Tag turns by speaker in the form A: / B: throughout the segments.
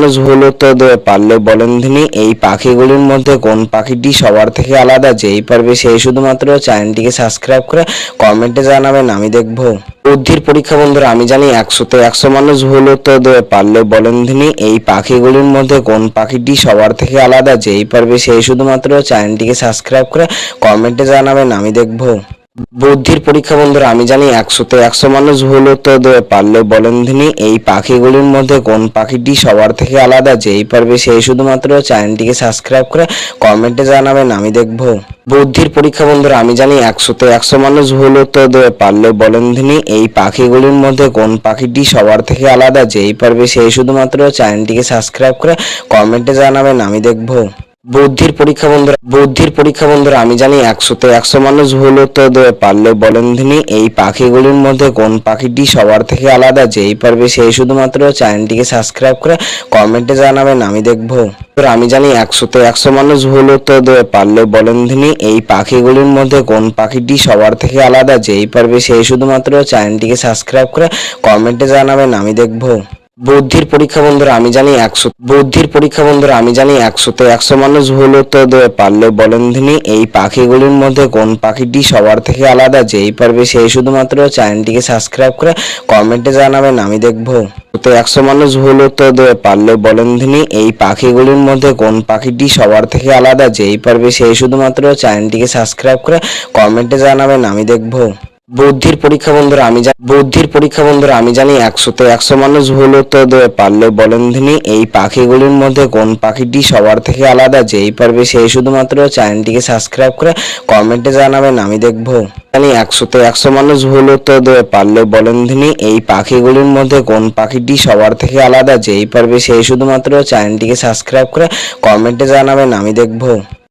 A: মানুষ ভুল উত্তর দেবে পারলে বলেন তিনি, এই পাখিগুলির মধ্যে কোন পাখিটি সবার থেকে আলাদা? যেই পারবে সেই শুধুমাত্র চ্যানেলটিকে সাবস্ক্রাইব করে কমেন্টে জানাবেন, আমি দেখব। বুদ্ধির পরীক্ষা বন্ধুরা, আমি জানি একশোতে একশো মানুষ ভুল উত্তর দেবে পারলে বলেন তিনি, এই পাখিগুলির মধ্যে কোন পাখিটি সবার থেকে আলাদা? যেই পারবে সেই শুধুমাত্র চ্যানেলটিকে সাবস্ক্রাইব করে কমেন্টে জানাবেন, আমি দেখব। বুদ্ধির পরীক্ষা বন্ধুরা, আমি জানি একশোতে একশো মানুষ ভুল উত্তর দেবে পারলে বলেন তিনি এই পাখিগুলির মধ্যে কোন পাখিটি সবার থেকে আলাদা? যেই পারবে সেই শুধুমাত্র চ্যানেলটিকে সাবস্ক্রাইব করে কমেন্টে জানাবেন, আমি দেখব। বুদ্ধির পরীক্ষা বন্ধুরা, আমি জানি একশোতে একশো মানুষ ভুল উত্তর দেবে পারলে বলেন তিনি এই পাখিগুলির মধ্যে কোন পাখিটি সবার থেকে আলাদা? যেই পারবে সেই শুধুমাত্র চ্যানেলটিকে সাবস্ক্রাইব করে কমেন্টে জানাবেন, আমি দেখব। বুদ্ধির পরীক্ষা বন্ধুরা, বুদ্ধির পরীক্ষা বন্ধুরা, আমি জানি একশোতে একশো মানুষ ভুল উত্তর পারলে বলেন তিনি, এই পাখিগুলির মধ্যে কোন পাখিটি সবার থেকে আলাদা, যেই পারবে সেই শুধুমাত্র চ্যানেলটিকে সাবস্ক্রাইব করে কমেন্টে জানাবেন, আমি দেখব। আমি জানি একশোতে একশো মানুষ ভুল উত্তর দেবে পারলে বলেন তিনি, এই পাখিগুলির মধ্যে কোন পাখিটি সবার থেকে আলাদা, যেই পারবে সেই শুধুমাত্র চ্যানেলটিকে সাবস্ক্রাইব করে কমেন্টে জানাবেন, আমি দেখব। বুদ্ধির পরীক্ষা বন্ধুরা, আমি জানি একশো বুদ্ধির পরীক্ষা বন্ধুরা, আমি জানি একশোতে একশো মানুষ ভুল উত্তর দেবে পারলে বলেন তিনি এই পাখিগুলির মধ্যে কোন পাখিটি সবার থেকে আলাদা? যেই পারবে সেই শুধুমাত্র চ্যানেলটিকে সাবস্ক্রাইব করে কমেন্টে জানাবেন, আমি দেখব। তো একশো মানুষ ভুল উত্তর দেবে পারলে বলেন তিনি এই পাখিগুলির মধ্যে কোন পাখিটি সবার থেকে আলাদা? যেই পারবে সেই শুধুমাত্র চ্যানেলটিকে সাবস্ক্রাইব করে কমেন্টে জানাবেন, আমি দেখব। বুদ্ধির পরীক্ষা বন্ধুরা, আমি জানি বুদ্ধির পরীক্ষা বন্ধুরা, আমি জানি একশোতে একশো মানুষ ভুল উত্তর দেবে, পারলে বলেন তিনি, এই পাখিগুলির মধ্যে কোন পাখিটি সবার থেকে আলাদা? যেই পারবে সেই শুধুমাত্র চ্যানেলটিকে সাবস্ক্রাইব করে কমেন্টে জানাবেন, আমি দেখব। জানি একশোতে একশো মানুষ ভুল উত্তর দেবে, পারলে বলেন তিনি, এই পাখিগুলির মধ্যে কোন পাখিটি সবার থেকে আলাদা? যেই পারবে সেই শুধুমাত্র চ্যানেলটিকে সাবস্ক্রাইব করে কমেন্টে জানাবেন, আমি দেখব।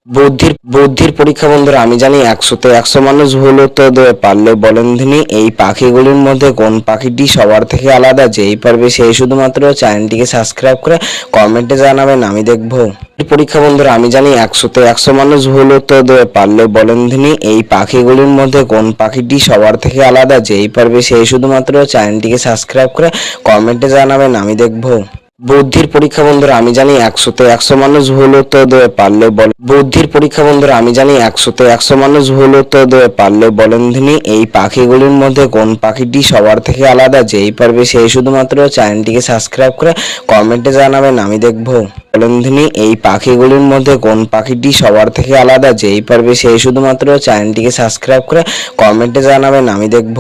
A: বুদ্ধির বুদ্ধির পরীক্ষা বন্ধুরা, আমি জানি একশোতে একশো মানুষ ভুল উত্তর দেবে পারলে বলেন তিনি এই পাখিগুলির মধ্যে কোন পাখিটি সবার থেকে আলাদা, যেই পারবে সেই শুধুমাত্র চ্যানেলটিকে সাবস্ক্রাইব করে কমেন্টে জানাবেন, আমি দেখব। পরীক্ষা বন্ধুরা, আমি জানি একশোতে একশো মানুষ ভুল উত্তর দেবে পারলে বলেন তিনি এই পাখিগুলির মধ্যে কোন পাখিটি সবার থেকে আলাদা, যেই পারবে সেই শুধুমাত্র চ্যানেলটিকে সাবস্ক্রাইব করে কমেন্টে জানাবেন, আমি দেখব। বুদ্ধির পরীক্ষা বন্ধুরা, আমি জানি একশোতে একশো মানুষ ভুল উত্তর দেবে পারলে বলে বুদ্ধির পরীক্ষা বন্ধুরা, আমি জানি একশোতে একশো মানুষ ভুল উত্তর দেবে পারলে বলেন তিনি এই পাখিগুলির মধ্যে কোন পাখিটি সবার থেকে আলাদা? যেই পারবে সেই শুধুমাত্র চ্যানেলটিকে সাবস্ক্রাইব করে কমেন্টে জানাবেন, আমি দেখব। বলেন তিনি এই পাখিগুলির মধ্যে কোন পাখিটি সবার থেকে আলাদা? যেই পারবে সেই শুধুমাত্র চ্যানেলটিকে সাবস্ক্রাইব করে কমেন্টে জানাবেন, আমি দেখব।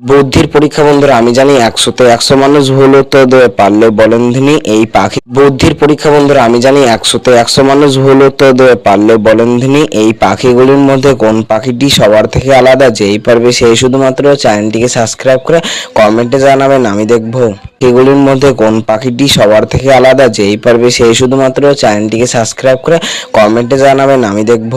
A: বুদ্ধির পরীক্ষা বন্ধুরা, আমি জানি একশোতে একশো মানুষ ভুল উত্তর দেবে পারলে বলেন তিনি এই পাখি। বুদ্ধির পরীক্ষা বন্ধুরা, আমি জানি একশোতে একশো মানুষ ভুল উত্তর দেবে পারলে বলেন তিনি এই পাখিগুলির মধ্যে কোন পাখিটি সবার থেকে আলাদা? যেই পারবে সেই শুধুমাত্র চ্যানেলটিকে সাবস্ক্রাইব করে কমেন্টে জানাবেন, আমি দেখব। এগুলির মধ্যে কোন পাখিটি সবার থেকে আলাদা? যেই পারবে সেই শুধুমাত্র চ্যানেলটিকে সাবস্ক্রাইব করে কমেন্টে জানাবেন, আমি দেখব।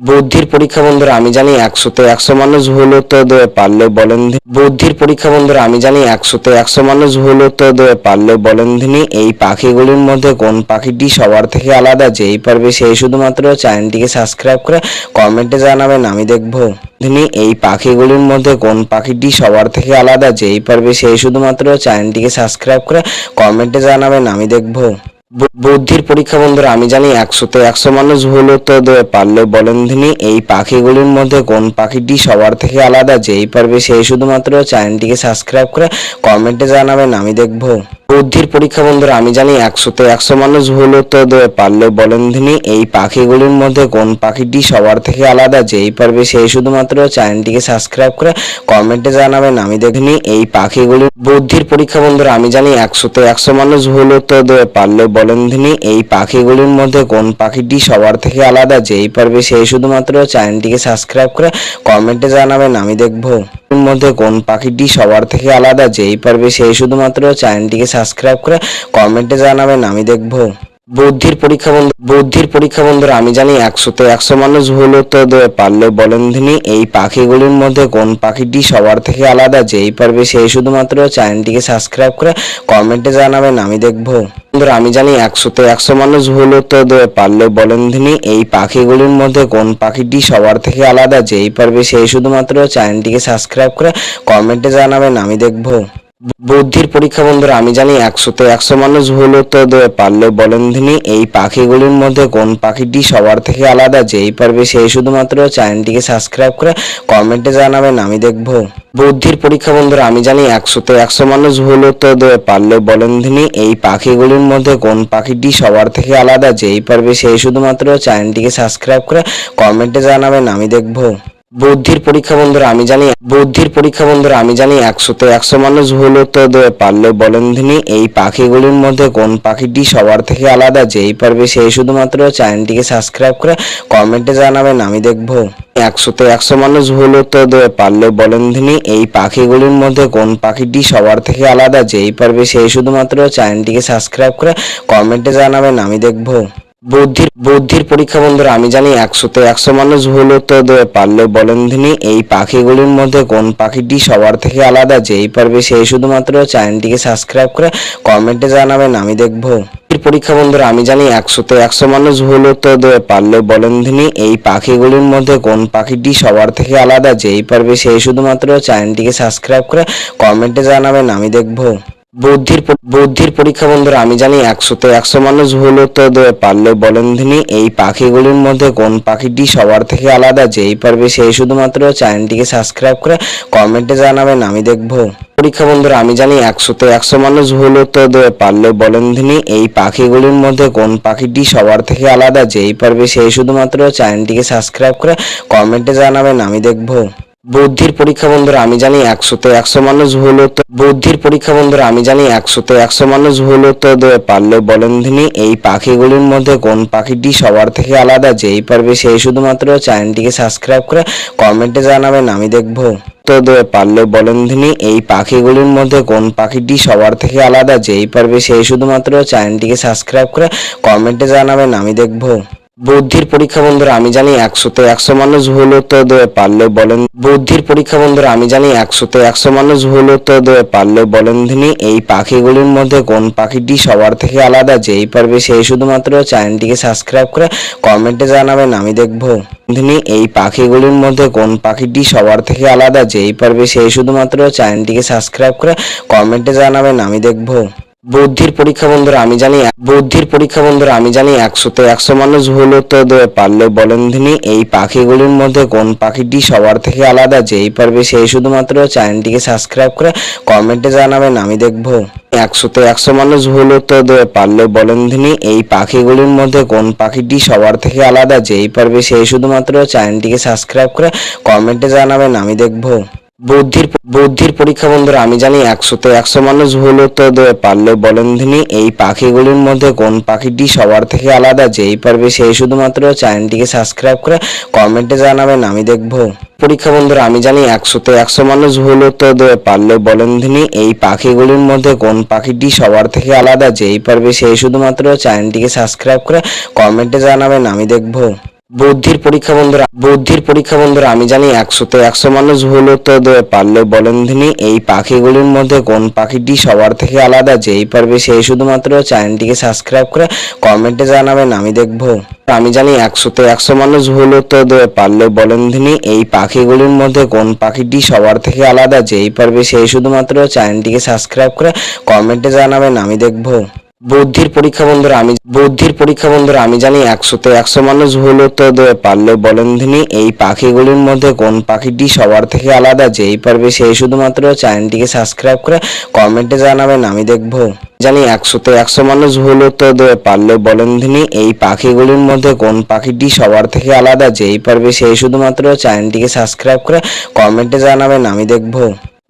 A: বুদ্ধির পরীক্ষা বন্ধুরা, আমি জানি একশোতে একশো মানুষ ভুল উত্তর দেবে পারলে বলেন বুদ্ধির পরীক্ষা বন্ধুরা, আমি জানি একশোতে একশো মানুষ ভুল উত্তর দেবে পারলে বলেন তিনি এই পাখিগুলির মধ্যে কোন পাখিটি সবার থেকে আলাদা, যেই পারবে সেই শুধুমাত্র চ্যানেলটিকে সাবস্ক্রাইব করে কমেন্টে জানাবেন, আমি দেখব। তিনি এই পাখিগুলির মধ্যে কোন পাখিটি সবার থেকে আলাদা, যেই পারবে সেই শুধুমাত্র চ্যানেলটিকে সাবস্ক্রাইব করে কমেন্টে জানাবেন, আমি দেখব। বুদ্ধির পরীক্ষা বন্ধুরা, আমি জানি একশোতে একশো মানুষ ভুল উত্তর দেবে পারলে বলেন তিনি, এই পাখিগুলির মধ্যে কোন পাখিটি সবার থেকে আলাদা? যেই পারবে সেই শুধুমাত্র চ্যানেলটিকে সাবস্ক্রাইব করে কমেন্টে জানাবেন, আমি দেখব। বুদ্ধির পরীক্ষা বন্ধুরা, আমি জানি একশোতে একশো মানুষ ভুল উত্তর দেবে পারলে বলেন তিনি, এই পাখিগুলির মধ্যে কোন পাখিটি সবার থেকে আলাদা? যেই পারবে সেই শুধুমাত্র চ্যানেলটিকে সাবস্ক্রাইব করে কমেন্টে জানাবেন। আমি দেখিনি এই পাখিগুলির বুদ্ধির পরীক্ষা বন্ধুরা, আমি জানি একশোতে একশো মানুষ ভুল উত্তর দেবে পারলে বলেন তিনি, এই পাখিগুলির মধ্যে কোন পাখিটি সবার থেকে আলাদা? যেই পারবে সেই শুধুমাত্র চ্যানেলটিকে সাবস্ক্রাইব করে কমেন্টে জানাবেন। আমি দেখব। মধ্যে কোন পাখিটি সবার থেকে আলাদা? যেই পারবে সেই শুধুমাত্র চ্যানেলটিকে সাবস্ক্রাইব করে কমেন্টে জানাবেন, আমি দেখব। বুদ্ধির পরীক্ষা বন্ধু বুদ্ধির পরীক্ষা বন্ধুরা, আমি জানি একশোতে একশো মানুষ ভুল উত্তর দেবে পারলে বলেন এই পাখিগুলির মধ্যে কোন পাখিটি সবার থেকে আলাদা? যেই পারবে সেই শুধুমাত্র চ্যানেলটিকে সাবস্ক্রাইব করে কমেন্টে জানাবেন, আমি দেখব। বন্ধুরা, আমি জানি একশোতে একশো মানুষ ভুল উত্তর দেবে পারলে বলেন তিনি, এই পাখিগুলির মধ্যে কোন পাখিটি সবার থেকে আলাদা? যেই পারবে সেই শুধুমাত্র চ্যানেলটিকে সাবস্ক্রাইব করে কমেন্টে জানাবেন, আমি দেখব। বুদ্ধির পরীক্ষা বন্ধুরা, আমি জানি একশোতে একশো মানুষ ভুল উত্তর দেবে পারলে বলেন তিনি, এই পাখিগুলির মধ্যে কোন পাখিটি সবার থেকে আলাদা? যেই পারবে সেই শুধুমাত্র চ্যানেলটিকে সাবস্ক্রাইব করে কমেন্টে জানাবেন, আমি দেখব। বুদ্ধির পরীক্ষা বন্ধুরা, আমি জানি একশোতে একশো মানুষ ভুল উত্তর দেবে পারলে বলেন তিনি, এই পাখিগুলির মধ্যে কোন পাখিটি সবার থেকে আলাদা? যেই পারবে সেই শুধুমাত্র চ্যানেলটিকে সাবস্ক্রাইব করে কমেন্টে জানাবেন, আমি দেখব। বুদ্ধির পরীক্ষা বন্ধুরা, আমি জানি বুদ্ধির পরীক্ষা বন্ধুরা, আমি জানি একশোতে একশো মানুষ ভুল উত্তর দেবে পারলে বলেন তিনি, এই পাখিগুলির মধ্যে কোন পাখিটি সবার থেকে আলাদা? যেই পারবে সেই শুধুমাত্র চ্যানেলটিকে সাবস্ক্রাইব করে কমেন্টে জানাবেন, আমি দেখব। একশোতে একশো মানুষ ভুল উত্তর দেবে পারলে বলেন তিনি, এই পাখিগুলির মধ্যে কোন পাখিটি সবার থেকে আলাদা? যেই পারবে সেই শুধুমাত্র চ্যানেলটিকে সাবস্ক্রাইব করে কমেন্টে জানাবেন, আমি দেখব। বুদ্ধির বুদ্ধির পরীক্ষা বন্ধুরা, আমি জানি একশোতে একশো মানুষ ভুল উত্তর দেবে, পারলে বলেন তিনি এই পাখিগুলির মধ্যে কোন পাখিটি সবার থেকে আলাদা? যেই পারবে সেই শুধুমাত্র চ্যানেলটিকে সাবস্ক্রাইব করে কমেন্টে জানাবেন, আমি দেখব। পরীক্ষা বন্ধুরা, আমি জানি একশোতে একশো মানুষ ভুল উত্তর দেবে, পারলে বলেন তিনি এই পাখিগুলির মধ্যে কোন পাখিটি সবার থেকে আলাদা? যেই পারবে সেই শুধুমাত্র চ্যানেলটিকে সাবস্ক্রাইব করে কমেন্টে জানাবেন, আমি দেখব। বুদ্ধির বুদ্ধির পরীক্ষা বন্ধুরা, আমি জানি একশোতে একশো মানুষ ভুল উত্তর দেবে পারলে বলেন তিনি, এই পাখিগুলির মধ্যে কোন পাখিটি সবার থেকে আলাদা? যেই পারবে সেই শুধুমাত্র চ্যানেলটিকে সাবস্ক্রাইব করে কমেন্টে জানাবেন, আমি দেখব। পরীক্ষা বন্ধুরা, আমি জানি একশোতে একশো মানুষ ভুল উত্তর দেবে পারলে বলেন তিনি, এই পাখিগুলির মধ্যে কোন পাখিটি সবার থেকে আলাদা? যেই পারবে সেই শুধুমাত্র চ্যানেলটিকে সাবস্ক্রাইব করে কমেন্টে জানাবেন, আমি দেখব। বুদ্ধির পরীক্ষা বন্ধুরা, আমি জানি একশোতে একশো মানুষ ভুল উত্তর বুদ্ধির পরীক্ষা বন্ধুরা, আমি জানি একশোতে একশো মানুষ উত্তর দেবে। পারলে বলেন তিনি, এই পাখিগুলির মধ্যে কোন পাখিটি সবার থেকে আলাদা? যেই পারবে সেই শুধুমাত্র চ্যানেলটিকে সাবস্ক্রাইব করে কমেন্টে জানাবেন, আমি দেখব। উত্তর পারলে বলেন তিনি, এই পাখিগুলির মধ্যে কোন পাখিটি সবার থেকে আলাদা? যেই পারবে সেই শুধুমাত্র চ্যানেলটিকে সাবস্ক্রাইব করে কমেন্টে জানাবেন, আমি দেখব। বুদ্ধির পরীক্ষা বন্ধুরা, আমি জানি একশোতে একশো মানুষ ভুল উত্তর দেবে পারলে বলেন বুদ্ধির পরীক্ষা বন্ধুরা, আমি জানি একশোতে একশো মানুষ ভুল উত্তর দেবে পারলে বলেন তিনি এই পাখিগুলির মধ্যে কোন পাখিটি সবার থেকে আলাদা? যেই পারবে সেই শুধুমাত্র চ্যানেলটিকে সাবস্ক্রাইব করে কমেন্টে জানাবেন, আমি দেখব। তিনি এই পাখিগুলির মধ্যে কোন পাখিটি সবার থেকে আলাদা? যেই পারবে সেই শুধুমাত্র চ্যানেলটিকে সাবস্ক্রাইব করে কমেন্টে জানাবেন, আমি দেখব। বুদ্ধির পরীক্ষা বন্ধুরা, আমি জানি বুদ্ধির পরীক্ষা বন্ধুরা, আমি জানি একশোতে একশো মানুষ ভুল উত্তর দেবে। পারলে বলেন তিনি, এই পাখিগুলির মধ্যে কোন পাখিটি সবার থেকে আলাদা? যেই পারবে সেই শুধুমাত্র চ্যানেলটিকে সাবস্ক্রাইব করে কমেন্টে জানাবেন, আমি দেখব। একশোতে একশো মানুষ ভুল উত্তর দেবে। পারলে বলেন তিনি, এই পাখিগুলির মধ্যে কোন পাখিটি সবার থেকে আলাদা? যেই পারবে সেই শুধুমাত্র চ্যানেলটিকে সাবস্ক্রাইব করে কমেন্টে জানাবেন, আমি দেখব। বুদ্ধির বুদ্ধির পরীক্ষা বন্ধুরা, আমি জানি একশোতে একশো মানুষ ভুল উত্তর দেবে, পারলে বলেন তিনি এই পাখিগুলির মধ্যে কোন পাখিটি সবার থেকে আলাদা, যেই পারবে সেই শুধুমাত্র চ্যানেলটিকে সাবস্ক্রাইব করে কমেন্টে জানাবেন, আমি দেখব। পরীক্ষা বন্ধুরা, আমি জানি একশোতে একশো মানুষ ভুল উত্তর দেবে, পারলে বলেন তিনি এই পাখিগুলির মধ্যে কোন পাখিটি সবার থেকে আলাদা, যেই পারবে সেই শুধুমাত্র চ্যানেলটিকে সাবস্ক্রাইব করে কমেন্টে জানাবেন, আমি দেখব। বুদ্ধির পরীক্ষা বন্ধুরা, বুদ্ধির পরীক্ষা বন্ধুরা, আমি জানি একশোতে একশো মানুষ ভুল উত্তর দেবে পারলে বলেন তিনি, এই পাখিগুলির মধ্যে কোন পাখিটি সবার থেকে আলাদা, যেই পারবে সেই শুধুমাত্র চ্যানেলটিকে সাবস্ক্রাইব করে কমেন্টে জানাবেন, আমি দেখব। আমি জানি একশোতে একশো মানুষ ভুল উত্তর দেবে পারলে বলেন তিনি, এই পাখিগুলির মধ্যে কোন পাখিটি সবার থেকে আলাদা, যেই পারবে সেই শুধুমাত্র চ্যানেলটিকে সাবস্ক্রাইব করে কমেন্টে জানাবেন, আমি দেখব। বুদ্ধির পরীক্ষা বন্ধুরা, আমি বুদ্ধির পরীক্ষা বন্ধুরা, আমি জানি একশোতে একশো মানুষ উত্তর দেবে, পারলে বলেন তিনি এই পাখিগুলির মধ্যে কোন পাখিটি সবার থেকে আলাদা? যেই পারবে সেই শুধুমাত্র চ্যানেলটিকে সাবস্ক্রাইব করে কমেন্টে জানাবেন, আমি দেখব। জানি একশোতে একশো মানুষ উত্তর দেবে, পারলে বলেন তিনি এই পাখিগুলির মধ্যে কোন পাখিটি সবার থেকে আলাদা? যেই পারবে সেই শুধুমাত্র চ্যানেলটিকে সাবস্ক্রাইব করে কমেন্টে জানাবেন, আমি দেখব।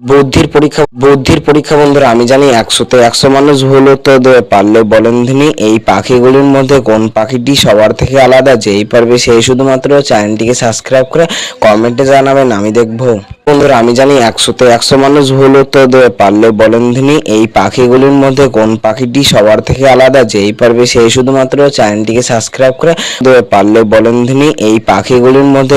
A: বুদ্ধির পরীক্ষা বুদ্ধির পরীক্ষা বন্ধুরা, আমি জানি একশোতে একশো মানুষ ভুল উত্তর দেবে পারলে বলেন তিনি এই পাখিগুলির মধ্যে কোন পাখিটি সবার থেকে আলাদা? যেই পারবে সেই শুধুমাত্র চ্যানেলটিকে সাবস্ক্রাইব করে কমেন্টে জানাবেন, আমি দেখব। বন্ধুরা, আমি জানি একশোতে একশো মানুষ ভুল উত্তর দেবে পারলে বলেন তিনি এই পাখিগুলির মধ্যে কোন পাখিটি সবার থেকে আলাদা? যেই পারবে সেই শুধুমাত্র চ্যানেলটিকে সাবস্ক্রাইব করে দেবে পারলে বলেন তিনি এই পাখিগুলির মধ্যে